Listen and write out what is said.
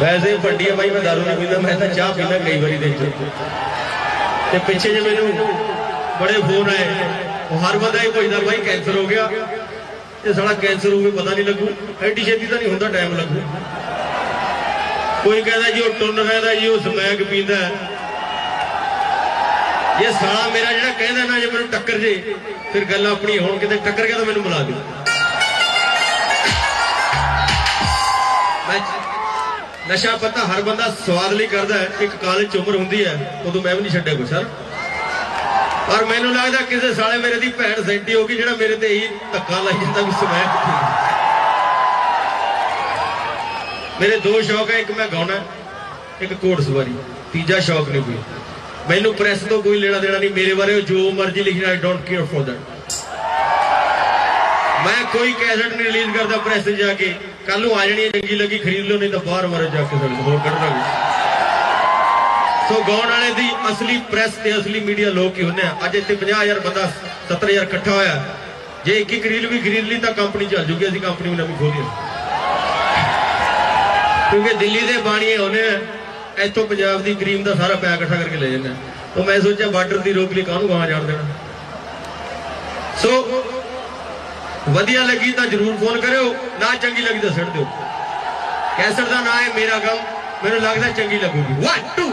ਵੈਸੇ ਭੰਡੀ ਆ ਬਾਈ, ਮੈਂ ਦਾਰੂ ਨਹੀਂ ਪੀਂਦਾ, ਮੈਂ ਤਾਂ ਚਾਹ ਪੀਂਦਾ ਕਈ ਵਾਰੀ ਦਿਨ ਤੇ ਪਿੱਛੇ ਜੇ ਮੈਨੂੰ ਬੜੇ ਫੋਨ ਆਏ ਹਰ ਬੰਦਾ ਹੀ ਪੁੱਛਦਾ, ਬਾਈ, ਕੈਂਸਰ ਹੋ ਗਿਆ? ਇਹ ਸਾਲਾ ਕੈਂਸਰ ਹੋਵੇ ਪਤਾ ਨਹੀਂ ਲੱਗੂ। ਐਡੀ ਛੇਤੀ ਤਾਂ ਨਹੀਂ ਹੁੰਦਾ, ਟਾਈਮ ਲੱਗੂ। ਕੋਈ ਕਹਿੰਦਾ ਜੀ, ਉਹ ਟੁੰਨ ਕਹਿੰਦਾ ਜੀ, ਉਹ ਸਮੈਕ ਪੀਂਦਾ। ਹੈ। ਇਹ ਸਾਲਾ ਮੇਰਾ ਜਿਹੜਾ ਕਹਿੰਦਾ ਨਾ, ਜੇ ਮੈਨੂੰ ਟੱਕਰ ਜੇ, ਫਿਰ ਗੱਲ ਆਪਣੀ ਹੋਣ, ਕਿਤੇ ਟੱਕਰ ਗਿਆ ਤਾਂ ਮੈਨੂੰ ਬੁਲਾ ਦਿਓ। ਮੈਂ ਨਸ਼ਾ ਪਤਾ ਹਰ ਬੰਦਾ ਸਵਾਦ ਲਈ ਕਰਦਾ ਹੈ। ਇੱਕ ਕਾਲਜ ਚ ਉਮਰ ਹੁੰਦੀ ਹੈ, ਉਦੋਂ ਮੈਂ ਵੀ ਨਹੀਂ ਛੱਡਿਆ ਕੋਈ ਸਰ। ਪਰ ਮੈਨੂੰ ਲੱਗਦਾ ਕਿਸੇ ਸਾਲੇ ਮੇਰੇ ਦੀ ਭੈਣ ਸੈਂਟੀ ਹੋ ਗਈ, ਜਿਹੜਾ ਮੇਰੇ ਤੇ ਹੀ ਧੱਕਾ ਲਾ ਜਾਂਦਾ ਵੀ ਸਵੈ ਮੇਰੇ ਦੋ ਸ਼ੌਕ ਹੈ, ਇੱਕ ਮੈਂ ਗਾਉਣਾ, ਇੱਕ ਕੋਟ ਸਵਾਰੀ। ਤੀਜਾ ਸ਼ੌਕ ਨਹੀਂ ਕੋਈ। ਮੈਨੂੰ ਪ੍ਰੈਸ ਤੋਂ ਕੋਈ ਲੈਣਾ ਦੇਣਾ ਨਹੀਂ, ਮੇਰੇ ਬਾਰੇ ਜੋ ਮਰਜ਼ੀ ਲਿਖਣਾ I don't care for that ਮੈਂ ਕੋਈ ਕੈਸਟ ਨਹੀਂ ਰਿਲੀਜ਼ ਕਰਦਾ ਪ੍ਰੈਸ ਜਾ ਕੇ। ਕੱਲ ਨੂੰ ਆ ਜਾਣੀ ਚੰਗੀ ਲੱਗੀ, ਖਰੀਦ ਲਓ, ਨਹੀਂ ਤਾਂ ਬਾਹਰ ਮਾਰੋ ਜਾ ਕੇ ਸਾਡੇ ਹੋਰ ਕੱਢਣਾ ਸੋ ਗਾਉਣ ਵਾਲੇ ਦੀ ਅਸਲੀ ਪ੍ਰੈਸ ਤੇ ਅਸਲੀ ਮੀਡੀਆ ਲੋਕ ਹੀ ਹੁੰਦੇ ਆ। ਅੱਜ ਇੱਥੇ 50000 ਬੰਦਾ 70000 ਇਕੱਠਾ ਹੋਇਆ। ਜੇ ਇੱਕ ਇੱਕ ਰੀਲ ਵੀ ਖਰੀਦ ਲਈ ਤਾਂ ਕੰਪਨੀ ਚੱਲ ਜੂਗੀ, ਅਸੀਂ ਕੰਪਨੀ ਵੀ ਨਵੀਂ ਖੋਲੀ ਕਿਉਂਕਿ ਦਿੱਲੀ ਦੇ ਬਾਣੀਏ ਹੋਣੇ ਆ, ਇੱਥੋਂ ਪੰਜਾਬ ਦੀ ਕਰੀਮ ਦਾ ਸਾਰਾ ਪੈਕ ਇਕੱਠਾ ਕਰਕੇ ਲੈ ਜਾਂਦੇ ਆ। ਤਾਂ ਮੈਂ ਸੋਚਿਆ ਬਾਰਡਰ ਦੀ ਰੋਕ ਲਈ ਕਾਹਨੂੰ ਗਾਂ ਜਾਣ ਦੇਣਾ। ਸੋ ਵਧੀਆ ਲੱਗੀ ਤਾਂ ਜਰੂਰ ਫੋਨ ਕਰਿਓ, ਨਾ ਚੰਗੀ ਲੱਗੀ ਤਾਂ ਛੱਡ ਦਿਓ। ਕੈਸਟ ਦਾ ਨਾਮ ਹੈ ਮੇਰਾ ਗਮ, ਮੈਨੂੰ ਲੱਗਦਾ ਚੰਗੀ ਲੱਗੂਗੀ। 1 2